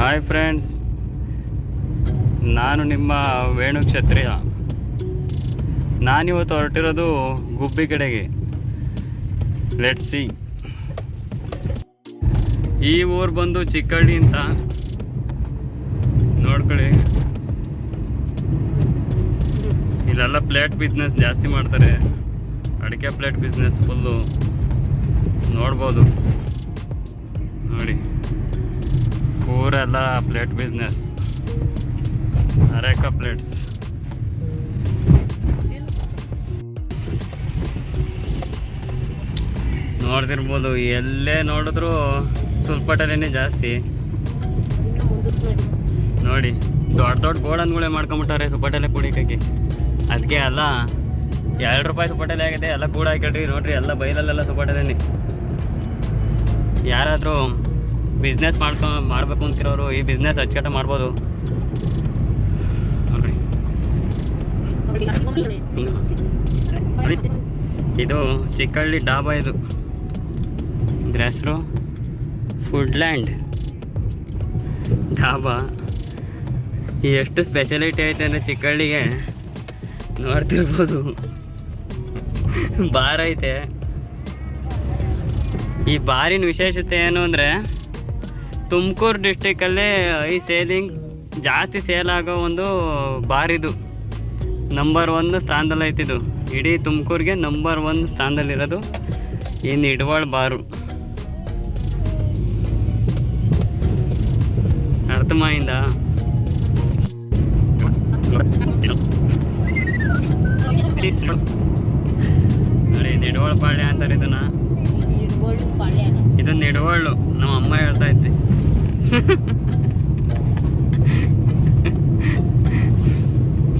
Hi friends ನಾನು ನಿಮ್ಮ ವೇಣು ಕ್ಷತ್ರಿಯ ನಾನಿವತ್ತು ಹೊರಟಿರೋದು ಗುಬ್ಬಿ ಕಡೆಗೆ. ಲೆಟ್ ಸಿ ಈ ಊರು ಬಂದು ಚಿಕ್ಕಳ್ಳಿ ಅಂತ. ನೋಡ್ಕೊಳ್ಳಿ. ಇಲ್ಲೆಲ್ಲ ಪ್ಲೇಟ್ ಬಿಸ್ನೆಸ್ ಜಾಸ್ತಿ ಮಾಡ್ತಾರೆ. ಅಡಿಕೆ ಪ್ಲೇಟ್ ಬಿಸ್ನೆಸ್ ಫುಲ್ಲು ನೋಡ್ಬೋದು. ನೋಡಿ. ಊರೆಲ್ಲ ಪ್ಲೇಟ್ ಬಿಸ್ನೆಸ್ ಅರೇಕ ಪ್ಲೇಟ್ಸ್ ನೋಡ್ತಿರ್ಬೋದು, ಎಲ್ಲೇ ನೋಡಿದ್ರು ಸುಲ್ಪಟಲೇನೆ ಜಾಸ್ತಿ. ನೋಡಿ, ದೊಡ್ಡ ದೊಡ್ಡ ಗೋಡನ್ಗಳೇ ಮಾಡ್ಕೊಂಬಿಟ್ಟಾರೆ ಸುಪಟಲೆ ಕುಡಿಯೋಕ್ಕೆ ಅದಕ್ಕೆ ಅಲ್ಲ, ಎರಡು ರೂಪಾಯಿ ಸುಪಟಲೆ ಆಗಿದೆ, ಎಲ್ಲ ಕೂಡ ಹಾಕಿಡ್ರಿ ನೋಡ್ರಿ, ಎಲ್ಲ ಬೈಲಲ್ಲೆಲ್ಲ ಸುಪಟಲೇನೆ ಯಾರಾದರೂ ಬಿಸ್ನೆಸ್ ಮಾಡ್ಕೊ, ಮಾಡಬೇಕು ಅಂತಿರೋರು, ಈ ಬಿಸ್ನೆಸ್ ಅಚ್ಚುಕಟ್ಟ ಮಾಡ್ಬೋದು. ಇದು ಚಿಕ್ಕಳ್ಳಿ ಡಾಬಾ ಇದು. ಇದ್ರ ಹೆಸರು ಫುಡ್ಲ್ಯಾಂಡ್ ಡಾಬಾ. ಎಷ್ಟು ಸ್ಪೆಷಾಲಿಟಿ ಐತೆ ಅಂದರೆ ಚಿಕ್ಕಳ್ಳಿಗೆ ನೋಡ್ತಿರ್ಬೋದು. ಬಾರ್ ಐತೆ. ಈ ಬಾರಿನ ವಿಶೇಷತೆ ಏನು ಅಂದರೆ ತುಮಕೂರು ಡಿಸ್ಟಿಕಲ್ಲೇ ಐ ಸೇಲಿಂಗ್ ಜಾಸ್ತಿ ಸೇಲ್ ಆಗೋ ಒಂದು ಬಾರಿದು ಇದು. ನಂಬರ್ ಒನ್ ಸ್ಥಾನದಲ್ಲಿ ಐತಿದು ಇಡೀ ತುಮಕೂರಿಗೆ ನಂಬರ್ ಒನ್ ಸ್ಥಾನದಲ್ಲಿರೋದು ಈ ಇಡವಾಳ ಬಾರು. ಅರ್ಥಮಾಯಿಂದ ನೋಡಿ ನಿಡ್ವಾಳ್ ಪಾಳ್ಯ ಅಂತಾರೆ ಇದನ್ನ. ಇದು ನಿಡವಾಳು. ನಮ್ಮ ಅಮ್ಮ ಹೇಳ್ತಾ ಇದ್ದೆ.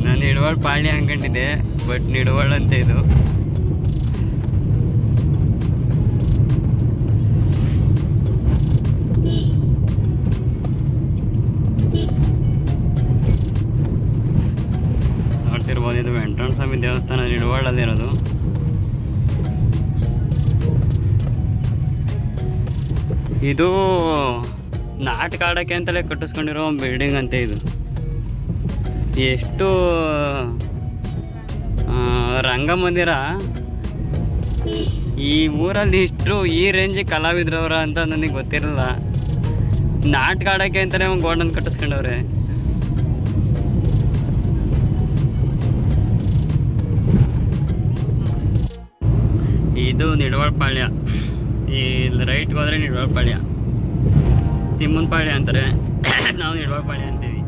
ನಾನು ನಿಡ್ವಾಳ್ ಪಾಳ್ಯ ಅನ್ಕೊಂಡಿದ್ದೆ ಬಟ್ ನಿಡ್ವಾಳ್ ಅಂತ ಇದು. ನೋಡ್ತಿರ್ಬೋದು, ಇದು ವೆಂಕಟರಮಣ ಸ್ವಾಮಿ ದೇವಸ್ಥಾನ ನಿಡ್ವಾಳಲ್ಲಿರೋದು ಇದು ನಾಟಕ ಆಡೋಕ್ಕೆ ಅಂತಲೇ ಕಟ್ಟಿಸ್ಕೊಂಡಿರೋ ಬಿಲ್ಡಿಂಗ್ ಅಂತ ಇದು. ಎಷ್ಟು ರಂಗಮಂದಿರ. ಈ ಊರಲ್ಲಿ ಇಷ್ಟು ಈ ರೇಂಜಿಗೆ ಕಲಾವಿದ್ರವ್ರ ಅಂತ ನನಗೆ ಗೊತ್ತಿರಲಿಲ್ಲ ನಾಟಕ ಆಡೋಕ್ಕೆ ಅಂತಲೇ ಒಂದು ಗೋಲ್ಡನ್ ಕಟ್ಟಿಸ್ಕೊಂಡವ್ರೆ. ಇದು ನಿಡವಳಪಾಳ್ಯ. ಈ ರೈಟ್ಗೆ ಹೋದ್ರೆ ನಿಡವಾಳ್ ಪಾಳ್ಯ ತಿಮ್ಮನ ಪಾಳ್ಯ ಅಂತಾರೆ. ನಾವು ನಿಡವಾಳ್ ಪಾಳ್ಯ ಅಂತೀವಿ.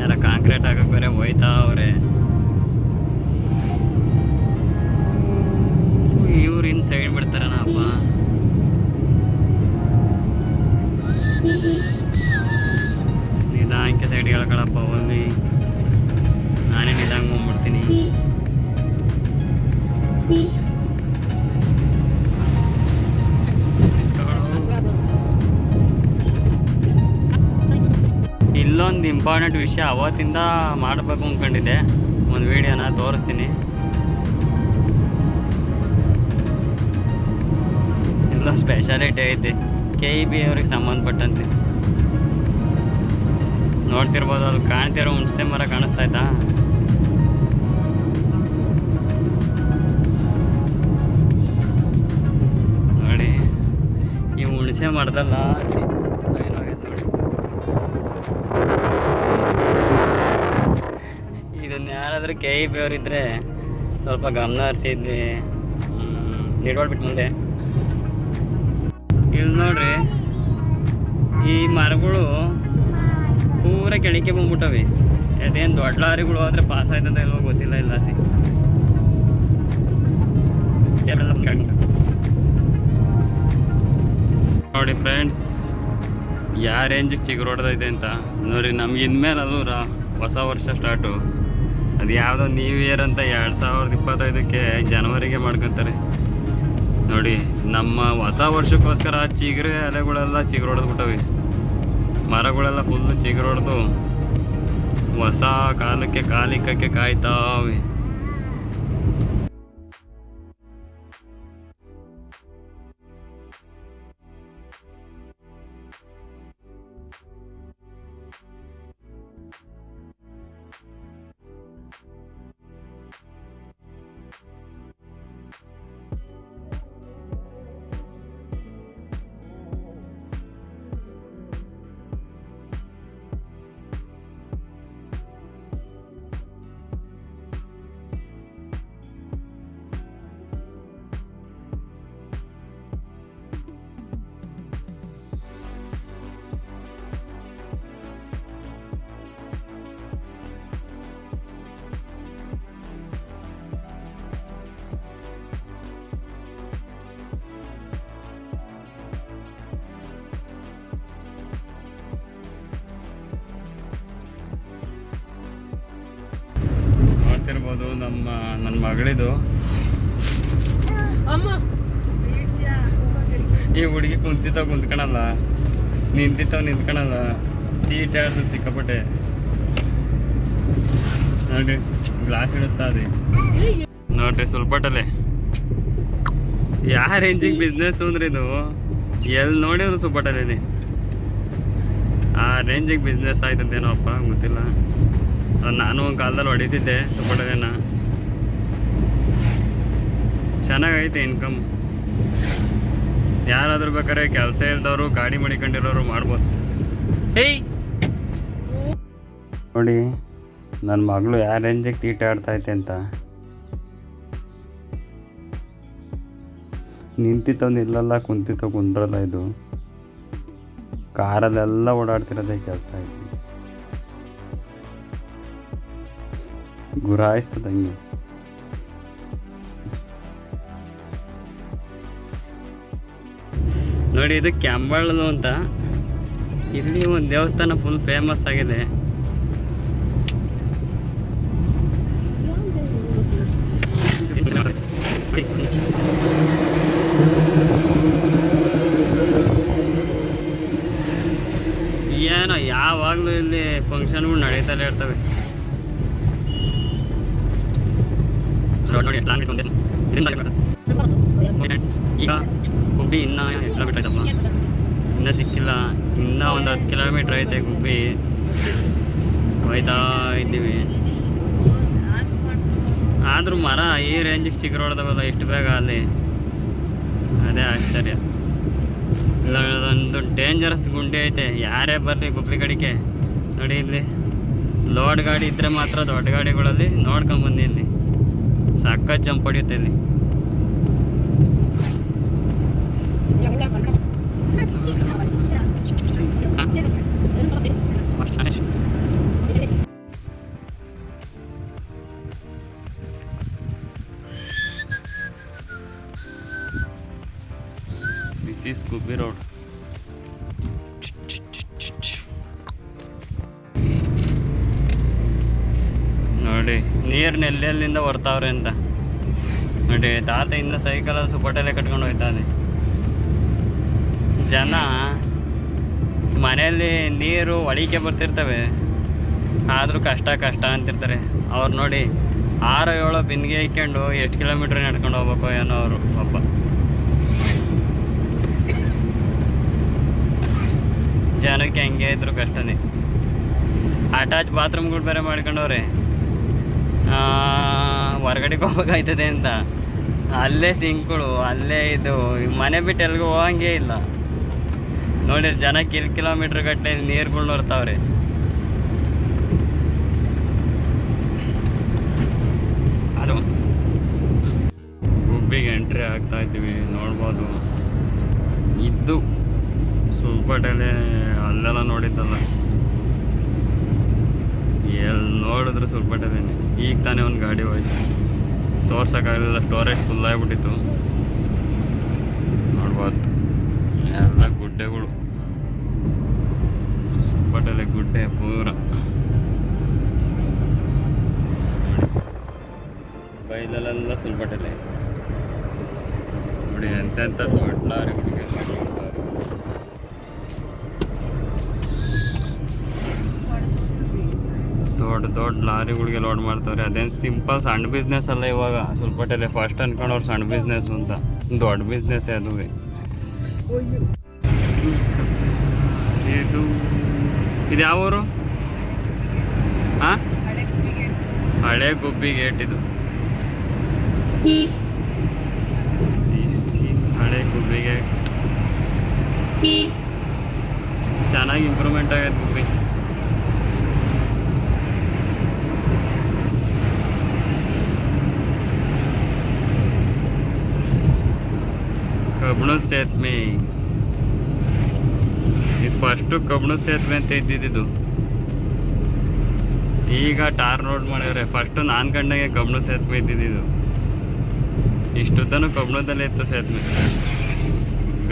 ಯಾರ ಕಾಂಕ್ರೀಟ್ ಹಾಕಕ್ಕೆ ಬೇರೆ ಹೋಯ್ತಾ ಅವ್ರೆ. ಇನ್ ಸೈಡ್ ಬಿಡ್ತಾರನಪ್ಪ ನಿಧಾನಕ್ಕೆ ಸೈಡ್ ಹೇಳ್ಕೊಳಪ್ಪ ಇಂಪಾರ್ಟೆಂಟ್ ವಿಷಯ ಅವತ್ತಿಂದ ಮಾಡಬೇಕು ಅಂದ್ಕೊಂಡಿದ್ದೆ ಒಂದು ವಿಡಿಯೋನ ತೋರಿಸ್ತೀನಿ. ಎಲ್ಲ ಸ್ಪೆಷಾಲಿಟಿ ಐತಿ. ಕೆ ಇ ಬಿ ಅವ್ರಿಗೆ ಸಂಬಂಧಪಟ್ಟಂತೆ. ನೋಡ್ತಿರ್ಬೋದು ಅಲ್ಲಿ ಕಾಣ್ತಿರೋ ಹುಣಸೆ ಮರ ಕಾಣಿಸ್ತಾ ಆಯ್ತಾ ನೋಡಿ, ಈ ಹುಣಸೆ ಮರದಲ್ಲ ಯಾರಾದರೂ ಕೆ ಇ ಪಿ ಅವರಿದ್ದರೆ ಸ್ವಲ್ಪ ಗಮನ ಹರಿಸಿದ್ವಿ. ನಿಡ್ವಾಳ್ಬಿಟ್ಟು ಮುಂದೆ. ಇಲ್ಲಿ ನೋಡ್ರಿ, ಈ ಮರಗಳು ಪೂರ ಕೆಣಿಕೆ ಬಂದ್ಬಿಟ್ಟವೆ. ಅದೇನು ದೊಡ್ಡ ಲಾರಿಗಳು ಆದರೆ ಪಾಸ್ ಆಯ್ತದ ಇಲ್ವೋ ಗೊತ್ತಿಲ್ಲ ಇಲ್ಲ ಸಿ ನೋಡಿ ಫ್ರೆಂಡ್ಸ್ ಯಾವ ರೇಂಜಿಗೆ ಚಿಗುರೊಡ್ದೈತೆ ಅಂತ. ನೋಡ್ರಿ, ನಮ್ಗೆ ಇನ್ಮೇಲೆ ಅದು ರಾ ಹೊಸ ವರ್ಷ ಸ್ಟಾರ್ಟು ಅದು ಯಾವುದೋ ನ್ಯೂ ಇಯರ್ ಅಂತ ಎರಡು ಸಾವಿರದ ಇಪ್ಪತ್ತೈದಕ್ಕೆ ಜನವರಿಗೆ ಮಾಡ್ಕೊತಾರೆ. ನೋಡಿ, ನಮ್ಮ ಹೊಸ ವರ್ಷಕ್ಕೋಸ್ಕರ ಚಿಗುರೆ ಎಲೆಗಳೆಲ್ಲ ಚಿಗುರೊಡೆದ್ಬಿಟ್ಟವೆ ಮರಗಳೆಲ್ಲ ಫುಲ್ಲು ಚಿಗುರೊಡೆದು ಹೊಸ ಕಾಲಕ್ಕೆ, ಕಾಲಿಕಕ್ಕೆ ಕಾಯ್ತಾವೆ. ಇರ್ಬೋದು ನಮ್ಮ ನನ್ನ ಮಗಳಿದು. ಈ ಹುಡುಗಿ ಕುಂತಿತ್ತಾವ ಕುಂತ್ಕೊಳಲ್ಲ ನಿಂತಿತ್ತಾವ ನಿಂತ್ಕೊಳಲ್ಲ ಸೀಟ್ ಆಡ್ದು ಸಿಕ್ಕಾಪಟ್ಟೆ. ನೋಡಿ ಗ್ಲಾಸ್ ಇಡಿಸ್ತಾ ಅದೇ ನೋಡ್ರಿ ಸ್ವಲ್ಪಟಲೆ ಯಾವ ರೇಂಜಿಗೆ ಬಿಸ್ನೆಸ್ ಅಂದ್ರೆ ಇದು ಎಲ್ಲಿ ನೋಡಿದ್ರು ಸ್ವಲ್ಪ ಆ ರೇಂಜಿಗೆ ಬಿಸ್ನೆಸ್ ಆಯ್ತಂತೇನೋ ಅಪ್ಪ ಗೊತ್ತಿಲ್ಲ. ನಾನು ಒಂದು ಕಾಲದಲ್ಲಿ ಹೊಡಿತಿದ್ದೆ ಸುಬ್ಬಟಲೆನ ಚೆನ್ನಾಗೈತೆ ಇನ್ಕಮ್ ಯಾರಾದ್ರೂ ಬೇಕಾದ್ರೆ ಕೆಲಸ ಇಲ್ದವರು ಗಾಡಿ ಮಡಿಕೊಂಡಿರೋರು ಮಾಡ್ಬೋದು. ಹೇಯ್ ನೋಡಿ ನನ್ನ ಮಗಳು ಯಾವ ರೇಂಜಿಗೆ ತೀಟ ಆಡ್ತಾ ಐತೆ ಅಂತ. ನಿಂತಿತ್ತು ನಿಲ್ಲಲ್ಲ ಕುಂತಿತ್ತೋ ಕುಂದ್ರಲ್ಲ ಇದು. ಕಾರಲ್ಲೆಲ್ಲ ಓಡಾಡ್ತಿರೋದೇ ಕೆಲಸ ಐತಿ ಗುರಾಯಿಸ್ತದ ಹಂಗೆ ನೋಡಿ, ಇದು ಕ್ಯಾಂಬಾಳದು ಅಂತ. ಇಲ್ಲಿ ಒಂದು ದೇವಸ್ಥಾನ ಫುಲ್ ಫೇಮಸ್ ಆಗಿದೆ. ಏನೋ, ಯಾವಾಗಲೂ ಇಲ್ಲಿ ಫಂಕ್ಷನ್ಗಳು ನಡೀತಲೇ ಇರ್ತವೆ. ನೋಡಿ ನೋಡಿ ಪ್ಲಾನ್ ಒಂದೇ ಇದರಿಂದ ಬರ್ತದೆ. ಈಗ ಗುಬ್ಬಿ ಇನ್ನೂ ಎಷ್ಟು ಕಿಲೋಮೀಟ್ರ್ ಆಯ್ತಪ್ಪ ಇನ್ನೂ ಸಿಕ್ಕಿಲ್ಲ ಇನ್ನೂ ಒಂದು ಹತ್ತು ಕಿಲೋಮೀಟ್ರ್ ಐತೆ ಗುಬ್ಬಿ ಹೋಯ್ತಾ ಇದ್ದೀವಿ ಆದರೂ ಮರ ಈ ರೇಂಜಿಗೆ ಚಿಗುರೊಡ್ದವಲ್ಲ ಎಷ್ಟು ಬೇಗ ಅಲ್ಲಿ ಅದೇ ಆಶ್ಚರ್ಯ ಇಲ್ಲ ಅದೊಂದು ಡೇಂಜರಸ್ ಗುಂಡಿ ಐತೆ ಯಾರೇ ಬರಲಿ ಗುಬ್ಬಿ ಕಡೆಗೆ ನೋಡಿ ಇಲ್ಲಿ ಲೋಡ್ ಗಾಡಿ ಇದ್ದರೆ ಮಾತ್ರ ದೊಡ್ಡ ಗಾಡಿಗಳಲ್ಲಿ ನೋಡ್ಕೊಂಬಂದು ಇಲ್ಲಿ ಸಖತ್ ಜಂಪ್ ಹೊಡಿಯುತ್ತೆ ಇಲ್ಲಿ ಅಷ್ಟೇ ದಿಸ್ ಈಸ್ ಗುಬ್ಬಿ ರೋಡ್ ನೋಡಿ ಎಲ್ಲೆಲ್ಲಿಂದ ಬರ್ತಾವ್ರೆ ಅಂತ. ನೋಡಿ ತಾತ ಇನ್ನು ಸೈಕಲ್ ಸುಪಟಲೆ ಕಟ್ಕೊಂಡು ಹೋಯ್ತಾನೆ ಜನ ಮನೆಯಲ್ಲಿ ನೀರು ಒಳಿಕೆ ಬರ್ತಿರ್ತವೆ. ಆದರೂ ಕಷ್ಟ ಕಷ್ಟ ಅಂತಿರ್ತಾರೆ. ಅವ್ರು ನೋಡಿ ಆರು ಏಳು ಬಿಂದಿಗೆ ಇಕ್ಕೊಂಡು ಎಷ್ಟು ಕಿಲೋಮೀಟ್ರ್ ನಡ್ಕೊಂಡು ಹೋಗ್ಬೇಕು ಏನೋ ಅವರು ಪಾಪ. ಜನಕ್ಕೆ ಹಂಗೆ ಇದ್ರು ಕಷ್ಟನೇ. ಅಟ್ಯಾಚ್ ಬಾತ್ರೂಮ್ಗಳು ಬೇರೆ ಮಾಡ್ಕೊಂಡವ್ರೆ. ಹೊರಗಡೆಗೆ ಹೋಗ್ಬೇಕಾಯ್ತದೆ ಅಂತ. ಅಲ್ಲೇ ಸಿಂಕ್ಗಳು, ಅಲ್ಲೇ ಇದು, ಮನೆ ಬಿಟ್ಟು ಎಲ್ಗೂ ಹೋಗಂಗೇ ಇಲ್ಲ. ನೋಡಿರಿ ಜನ ಕಿಲ್ ಕಿಲೋಮೀಟ್ರ್ ಗಟ್ಟಲೆ ನೀರುಗಳು ನೋಡ್ತಾವ್ರಿ. ಅದು. ಗುಬ್ಬಿಗೆ ಎಂಟ್ರಿ ಆಗ್ತಾ ಇದ್ದೀವಿ, ನೋಡ್ಬೋದು. ಇದ್ದು ಸುಲ್ಪಟಲೆ ಅಲ್ಲೆಲ್ಲ ನೋಡಿದ್ದಲ್ಲ. ಎಲ್ಲಿ ನೋಡಿದ್ರು ಸುಲ್ಪಟದೇನೆ ಈಗ ತಾನೇ ಒಂದು ಗಾಡಿ ಹೋಯ್ತು. ತೋರ್ಸೋಕ್ಕಾಗಲಿಲ್ಲ ಸ್ಟೋರೇಜ್ ಫುಲ್ ಆಗಿಬಿಟ್ಟಿತ್ತು. ನೋಡ್ಬೋದು. ಎಲ್ಲ ಗುಡ್ಡೆಗಳು. ಸುಲ್ಪಟಲೆ ಗುಡ್ಡೆ ಪೂರ. ಬೈಲಲ್ಲೆಲ್ಲ ಸುಲ್ಪಟಲೆ ನೋಡಿ ಎಂತೆಂಥ ದೊಡ್ಡ ಲಾರಿಗಳಿಗೆ ದೊಡ್ಡ ದೊಡ್ಡ ಲಾರಿಗಳಿಗೆ ಲೋಡ್ ಮಾಡ್ತಾರೆ ಅದೇನು ಸಿಂಪಲ್ ಸಣ್ಣ ಬಿಸ್ನೆಸ್ ಅಲ್ಲ ಇವಾಗ. ಸ್ವಲ್ಪ ಟೆಲೆ ಫಸ್ಟ್ ಅನ್ಕೊಂಡವ್ರು ಸಣ್ಣ ಬಿಸ್ನೆಸ್ ಅಂತ. ದೊಡ್ಡ ಬಿಸ್ನೆಸ್ ಅದು. ಇದು ಇದು ಯಾವ ಹಳೆ ಗುಬ್ಬಿ ಗೇಟ್ ಇದು. ಹಳೆ ಗುಬ್ಬಿ ಗೇಟ್. ಚೆನ್ನಾಗಿ ಇಂಪ್ರೂವ್ಮೆಂಟ್ ಆಗೈತೆ ಗುಬ್ಬಿ. ಕಬ್ಬಣದ ಸೇತುವೆ. ಇದು ಫಸ್ಟು ಕಬ್ಬಣದ ಸೇತುವೆ ಅಂತ ಇದ್ದಿದ್ದು ಈಗ ಟಾರ್ ರೋಡ್ ಮಾಡಿದ್ರೆ ಫಸ್ಟು ನಾನು ಕಂಡಂಗೆ ಕಬ್ಬಣದ ಸೇತುವೆ ಇದ್ದಿದ್ದು ಇಷ್ಟುದ್ದನೂ ಕಬ್ಬಣದಲ್ಲೇ ಇತ್ತು ಸೇತುವೆ.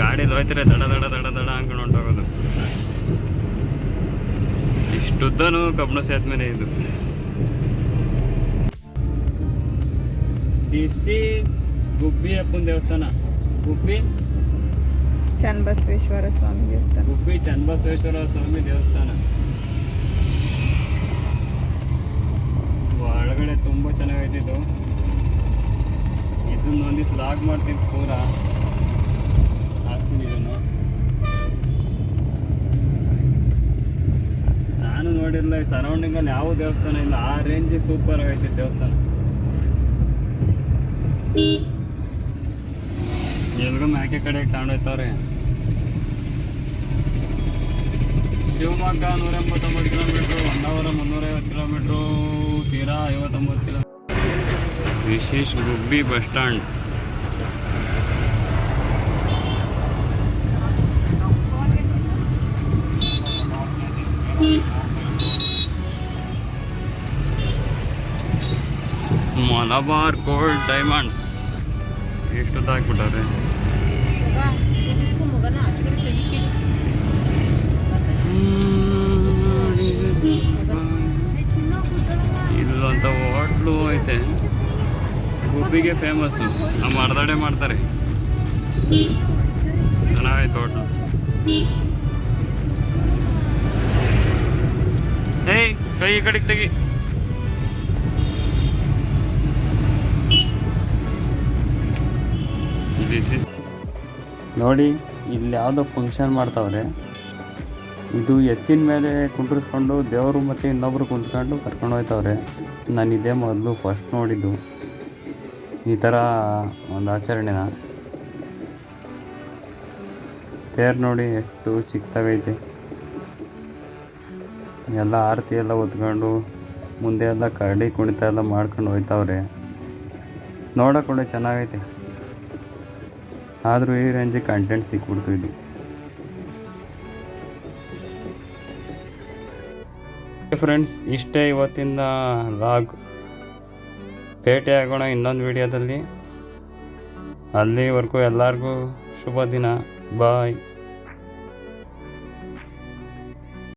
ಗಾಡಿ ಹೋಯ್ತಾರೆ ದಡ ದಡ ದಡ ದಡ ಅಂಕೊಂಡು ಹೊಂಟೋಗೋದು. ಇಷ್ಟುದ್ದನೂ ಕಬ್ಬಣ ಸೇತುವೆ ಇದು. ದಿಸ್ ಈಸ್ ಗುಬ್ಬಿ ಅಪ್ಪನ ದೇವಸ್ಥಾನ ಗುಬ್ಬಿ. ಚನ್ನಬಸವೇಶ್ವರ ಸ್ವಾಮಿ ದೇವಸ್ಥಾನ. ಗುಬ್ಬಿ ಚನ್ನಬಸವೇಶ್ವರ ಸ್ವಾಮಿ ದೇವಸ್ಥಾನ. ಒಳಗಡೆ ತುಂಬ ಚೆನ್ನಾಗೈತಿದ್ದು ಇದು. ಇದನ್ನ ಒಂದಿವ್ಸ ಲಾಗ್ ಮಾಡ್ತೀನಿ ಪೂರ. ಹಾಕ್ತೀನಿ ಇದನ್ನು. ನಾನು ನೋಡಿರಲಿಲ್ಲ ಈ ಸರೌಂಡಿಂಗಲ್ಲಿ ಯಾವ ದೇವಸ್ಥಾನ ಇಲ್ಲ. ಆ ರೇಂಜ್ ಸೂಪರ್ ಆಗೈತಿ ದೇವಸ್ಥಾನ. ಎಲ್ರು ಮ್ಯಾಕೆ ಕಡೆ ತಗೊಂಡೋಯ್ತವ್ರೆ ಶಿವಮೊಗ್ಗ ನೂರ ಎಂಬತ್ತೊಂಬತ್ತು ಕಿಲೋಮೀಟ್ರು ಹೊನ್ನಾವರ ಮುನ್ನೂರೈವತ್ತು ಕಿಲೋಮೀಟ್ರು ಸೀರಾ ಐವತ್ತೊಂಬತ್ತು kilo ವಿಶೇಷ್ Gubbi bus stand Malabar gold diamonds ಎಷ್ಟು ಗುಬ್ಬಿಗೆ ಫೇಮಸ್ಸು ನಮ್ಮ ಅರ್ಧಡೆ ಮಾಡ್ತಾರೆ. ಚೆನ್ನಾಗಾಯ್ತು ಹೋಟ್ಲು ಏಯ್, ಕೈ ಈ ಕಡೆಗೆ ತೆಗಿ. ನೋಡಿ, ಇಲ್ಲಿ ಯಾವುದೋ ಫಂಕ್ಷನ್ ಮಾಡ್ತಾವ್ರೆ. ಇದು ಎತ್ತಿನ ಮೇಲೆ ಕುಂಟ್ರಿಸ್ಕೊಂಡು ದೇವರು ಮತ್ತು ಇನ್ನೊಬ್ರು ಕುಂತ್ಕೊಂಡು ಕರ್ಕೊಂಡು ಹೋಯ್ತವ್ರೆ. ನಾನು ಇದೇ ಮೊದಲು ಫಸ್ಟ್ ನೋಡಿದ್ದು. ಈ ಥರ ಒಂದು ಆಚರಣೆನ ತೇರು ನೋಡಿ ಎಷ್ಟು ಚಿಕ್ಕದಾಗೈತೆ. ಎಲ್ಲ ಆರತಿ ಎಲ್ಲ ಹೊತ್ಕೊಂಡು ಮುಂದೆ ಎಲ್ಲ ಕರಡಿ ಕುಣಿತ ಎಲ್ಲ ಮಾಡ್ಕೊಂಡು ಹೋಯ್ತವ್ರೆ. ನೋಡೋಕೆ ಕೂಡ ಚೆನ್ನಾಗೈತೆ. ಆದರೂ ಈ ರೇಂಜಿಗೆ ಕಂಟೆಂಟ್ ಸಿಕ್ಬಿಡ್ತು ಇದು ಫ್ರೆಂಡ್ಸ್ ಇಷ್ಟೇ ಇವತ್ತಿನ ಲಾಗ್ ಭೇಟಿ ಆಗೋಣ ಇನ್ನೊಂದು ವಿಡಿಯೋದಲ್ಲಿ. ಅಲ್ಲಿವರೆಗೂ ಎಲ್ಲರಿಗೂ ಶುಭ ದಿನ. ಬಾಯ್.